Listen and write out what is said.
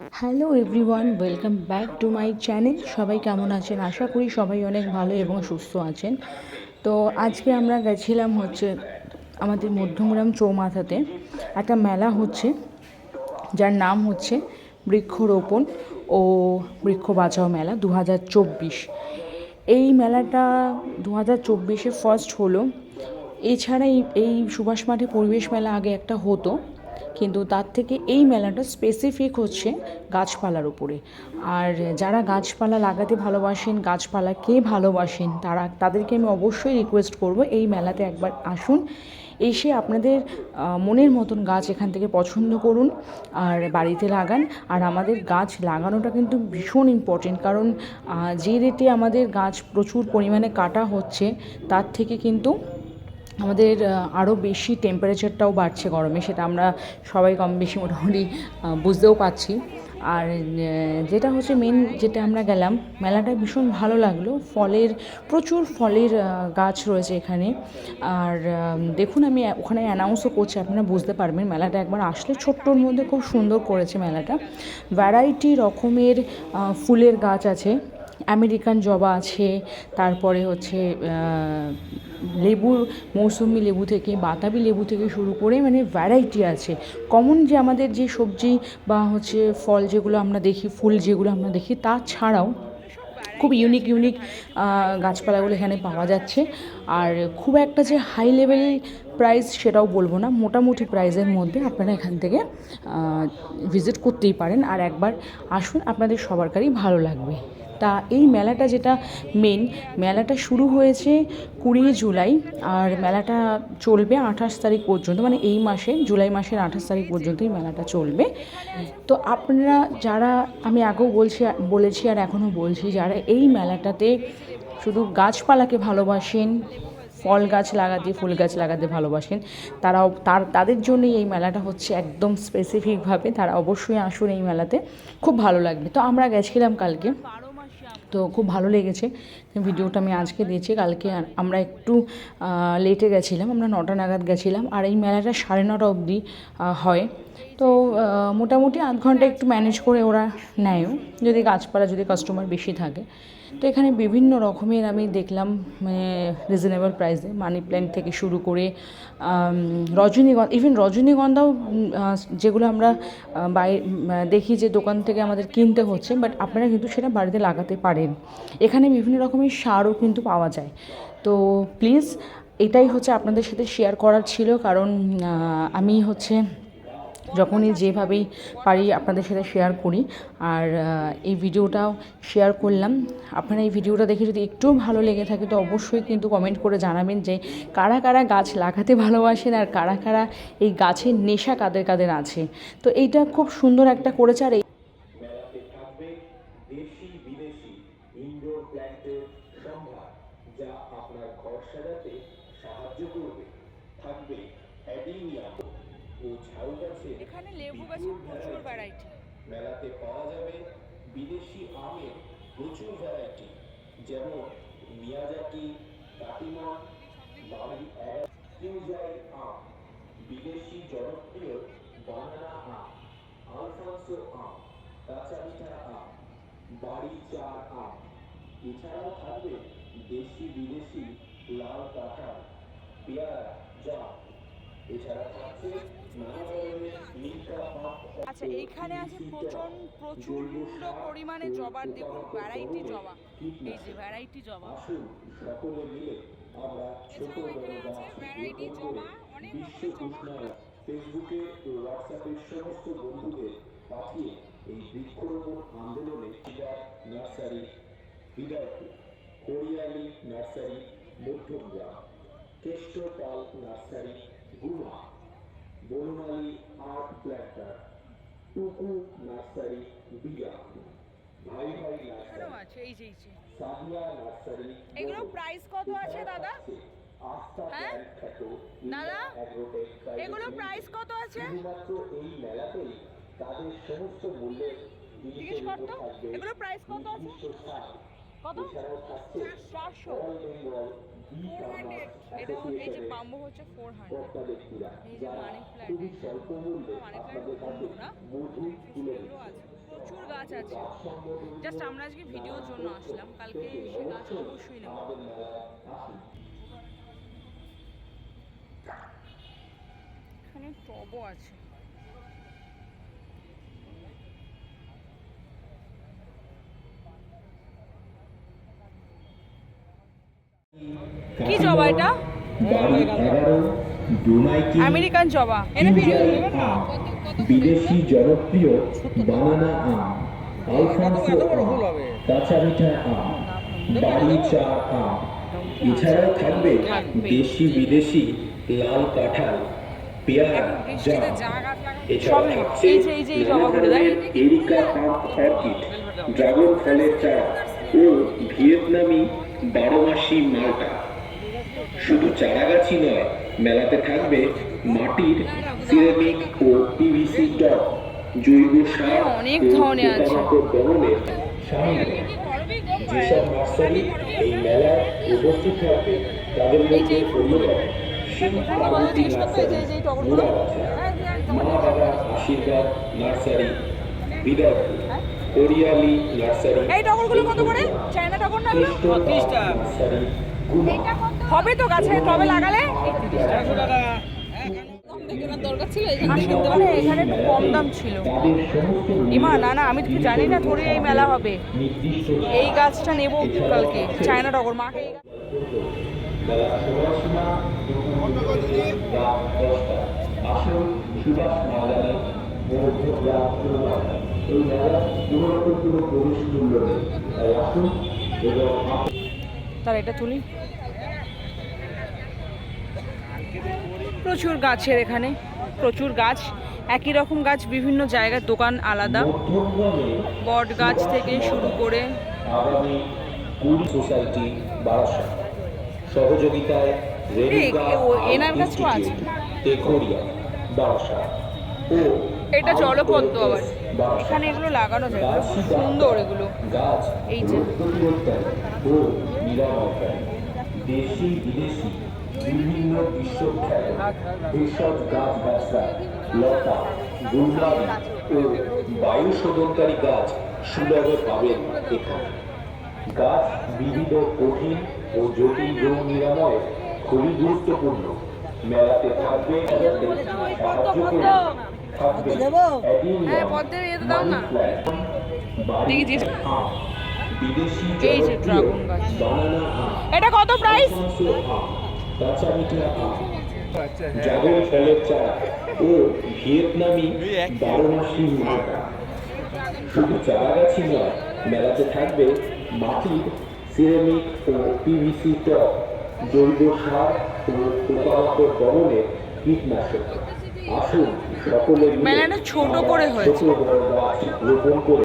Hello everyone welcome back to my channel সবাই কেমন আছেন? আশা করি সবাই অনেক ভালো এবং সুস্থ আছেন। তো আজকে আমরা গেছিলাম হচ্ছে আমাদের মধ্যমগ্রাম চৌমাথাতে। একটা মেলা হচ্ছে, যার নাম হচ্ছে বৃক্ষরোপণ ও বৃক্ষ বাঁচাও মেলা দু হাজার চব্বিশ। এই মেলাটা দু হাজার চব্বিশে ফার্স্ট হলো। এছাড়া এই এই সুভাষ মাঠে পরিবেশ মেলা আগে একটা হতো। কিন্তু তার থেকে এই মেলাটা স্পেসিফিক হচ্ছে গাছপালার উপরে। আর যারা গাছপালা লাগাতে ভালোবাসেন গাছপালাকে ভালোবাসেন, তারা, তাদেরকে আমি অবশ্যই রিকোয়েস্ট করব এই মেলাতে একবার আসুন। এসে আপনাদের মনের মতন গাছ এখান থেকে পছন্দ করুন আর বাড়িতে লাগান। আর আমাদের গাছ লাগানোটা কিন্তু ভীষণ ইম্পর্টেন্ট কারণ যে রেটে আমাদের গাছ প্রচুর পরিমাণে কাটা হচ্ছে, তার থেকে কিন্তু আমাদের আরও বেশি টেম্পারেচারটাও বাড়ছে গরমে, সেটা আমরা সবাই কম বেশি মোটামুটি বুঝতেও পারছি। আর যেটা হচ্ছে মেন যেটা আমরা গেলাম, মেলাটা ভীষণ ভালো লাগল। ফলের, প্রচুর ফলের গাছ রয়েছে এখানে। আর দেখুন আমি ওখানে অ্যানাউন্সও করছি, আপনারা বুঝতে পারবেন, মেলাটা একবার আসলে ছোট্টর মধ্যে খুব সুন্দর করেছে মেলাটা। ভ্যারাইটি রকমের ফুলের গাছ আছে। আমেরিকান জবা আছে, তারপরে হচ্ছে লেবুর মৌসুমি লেবু থেকে, বাতাবি লেবু থেকে শুরু করে মানে ভ্যারাইটি আছে। কমন যে আমাদের যে সবজি বা হচ্ছে ফল যেগুলো আমরা দেখি, ফুল যেগুলো আমরা দেখি তাছাড়াও খুব ইউনিক ইউনিক গাছপালাগুলো এখানে পাওয়া যাচ্ছে। আর খুব একটা যে হাই লেভেল প্রাইস সেটাও বলব না, মোটামুটি প্রাইসের মধ্যে আপনারা এখান থেকে ভিজিট করতেই পারেন। আর একবার আসুন, আপনাদের সবারকারই ভালো লাগবে। তা এই মেলাটা যেটা মেন মেলাটা শুরু হয়েছে কুড়ি জুলাই আর মেলাটা চলবে আঠাশ তারিখ পর্যন্ত মানে এই মাসে, জুলাই মাসের আঠাশ তারিখ পর্যন্ত এই মেলাটা চলবে। তো আপনারা যারা, আমি আগেও বলছি, বলেছি আর এখনও বলছি, যারা এই মেলাটাতে শুধু গাছপালাকে ভালোবাসেন, ফল গাছ লাগাতে, ফুল গাছ লাগাতে ভালোবাসেন, তারাও, তার, তাদের জন্যই এই মেলাটা হচ্ছে একদম স্পেসিফিকভাবে তারা অবশ্যই আসুন এই মেলাতে, খুব ভালো লাগবে। তো আমরা গেছিলাম কালকে। তো খুব ভালো লেগেছে। ভিডিওটা আমি আজকে দিয়েছি, কালকে আমরা একটু লেটে গেছিলাম, আমরা নটা নাগাদ গেছিলাম, আর এই মেলাটা সাড়ে নটা অবধি হয়। তো মোটামুটি আধ ঘণ্টা একটু ম্যানেজ করে ওরা নেয়ও, যদি গাছপালা, যদি কাস্টমার বেশি থাকে। তো এখানে বিভিন্ন রকমের আমি দেখলাম মানে রিজনেবল প্রাইসে মানি প্ল্যান্ট থেকে শুরু করে রজনীগন্ধা ইভেন রজনীগন্ধাও যেগুলো আমরা বাই দেখি যে দোকান থেকে আমাদের কিনতে হচ্ছে বাট আপনারা কিন্তু সেটা বাড়িতে লাগাতে পারেন। এখানে বিভিন্ন রকমের সারও কিন্তু পাওয়া যায়। তো প্লিজ এটাই হচ্ছে আপনাদের সাথে শেয়ার করার ছিল, কারণ আমি হচ্ছে যখনই যেভাবেই পারি আপনাদের সাথে শেয়ার করি। আর এই ভিডিওটাও শেয়ার করলাম। আপনারা এই ভিডিওটা দেখে যদি একটু ভালো লেগে থাকে, তো অবশ্যই কিন্তু কমেন্ট করে জানাবেন যে কারা কারা গাছ লাগাতে ভালোবাসেন আর কারা কারা এই গাছের নেশা কাদের কাদের আছে। তো এইটা খুব সুন্দর একটা করেছে আর যা আপনার ঘর সাজাতে সাহায্য করবে। থাকবে ও ঝাউ গাছের এখানে লেবু গাছের প্রচুর ভ্যারাইটি মেলাতে পাওয়া যাবে বিদেশি আমের প্রচুর ভ্যারাইটি যেমন মিয়াজাকি কাটিমন বাড়ি কিউজাই আম বিদেশি জনপ্রিয় বানানা আম আলফান্সো আম কাঁচা মিঠা আম বাড়ি চার আম। এছাড়াও থাকবে দেশি বিদেশি লাল কাঁঠাল পেয়ারা জাম আচ্ছা এইখানে আছে প্রচণ্ড প্রচণ্ড পরিমাণে জবার দেখুন ভ্যারাইটি জবা। এই যে ভ্যারাইটি জবা। ভ্যারাইটি জবা, অনেক ফেসবুকে হোয়াটসঅ্যাপের সমস্ত বন্ধুদের পাঠিয়ে এই বৃক্ষরোপণ আন্দোলনে nursery Hariyali nursery Madhyamgram Keshtopal nursery Guma Banamali art planter Tuku nursery বিয়া। ভাই ভাই নার্সারি। আছে এই যে এই যে। নার্সারি এগুলো প্রাইস কত আছে দাদা? হ্যাঁ? দাদা? এগুলো প্রাইস কত আছে? শুধুমাত্র এই মেলাতেই তাদের সমস্ত মূল্যের জিজ্ঞেস করতো এগুলো প্রাইস কত আছে? কত? চারশো। ফোর হান্ড্রেড এটা এই যে বাম্বু হচ্ছে ফোর হান্ড্রেড এই যে মানি প্ল্যান্ট মানি প্ল্যান্ট দিচ্ছে। আছে। গাছ আছে। জাস্ট আমরা আজকে ভিডিওর জন্য আসলাম। কালকে সে গাছ অবশ্যই নেব। এখানে টবও আছে। কি জবা এটা? আমেরিকান জবা। এনে ভিডিও আম বিদেশি জনপ্রিয় বানানা আম আলফান্সো আম কাঁচা মিঠা আম বাড়ি চা আম। এছাড়াও থাকবে দেশি বিদেশি লাল কাঁঠাল পেয়ারা জাম। এছাড়া থাকছে এই যে এই যে এই নানা ধরনের এরিকা পাম্প অর্কিড ড্রাগন ফলের চারা ও ভিয়েতনামি বারো মাসি মালটা। শুধু চারা গাছই নয় মেলাতে থাকবে মাটির সিরামিক ও পিভিসি টব জৈব সার অনেক ধরনের আছে। দমনের সামগ্রী যেসব নার্সারি এই মেলায় উপস্থিত থাকবে তাদের মধ্যে অন্যতম পার্বতী নার্সারি মা বাবা আশীর্বাদ নার্সারি বিদর্পুর ওরিয়ালি নার্সারি এই টগরগুলো কত করে? চায়না টগর না এগুলো? কৃষ্ণ নার্সারি গুমা হবে তো গাছে টবে লাগালে মানে এখানে একটু কম দাম ছিল। না না, আমি জানি না এই মেলা হবে। এই গাছটা নেব কালকে চায়না তার এটা তুলি। প্রচুর গাছের এখানে প্রচুর গাছ। একই রকম গাছ বিভিন্ন জায়গার দোকান আলাদা। বট গাছ থেকে শুরু করে সোসাইটি সহযোগিতায় এনার কাছেও আছে। এটা জলপদ্ম আবার। এখানে এগুলো লাগানো যায়। সুন্দর এগুলো। গাছ এই যে। দেশি বিদেশি বিভিন্ন বিশ্বখ্যাত ভেষজ গাছ গাছরা লতা গুলমারি ও বায়ু শোধনকারী গাছ সুলভে পাবেন এখানে। গাছ বিবিধ কঠিন ও জটিল রোগ নিরাময়ে খুবই গুরুত্বপূর্ণ। মেলাতে থাকবে সাহায্য করে থাকবে হ্যাঁ, বিদেশি এই যে জনপ্রিয় ড্রাগন গাছ। বানানা আম এটা কত প্রাইস কাঁচা মিঠা আম, ড্রাগন ফলের চারা ও ভিয়েতনামি বারো মাসি মালটা শুধু চারা গাছই নয় মেলাতে থাকবে মাটির সিরামিক ও পিভিসি টব জৈব সার ও পোকামাকড় দমনের কীটনাশক। আসুন সকলে ছোট করে ছোট হয়েছে। বড় গাছ রোপণ করে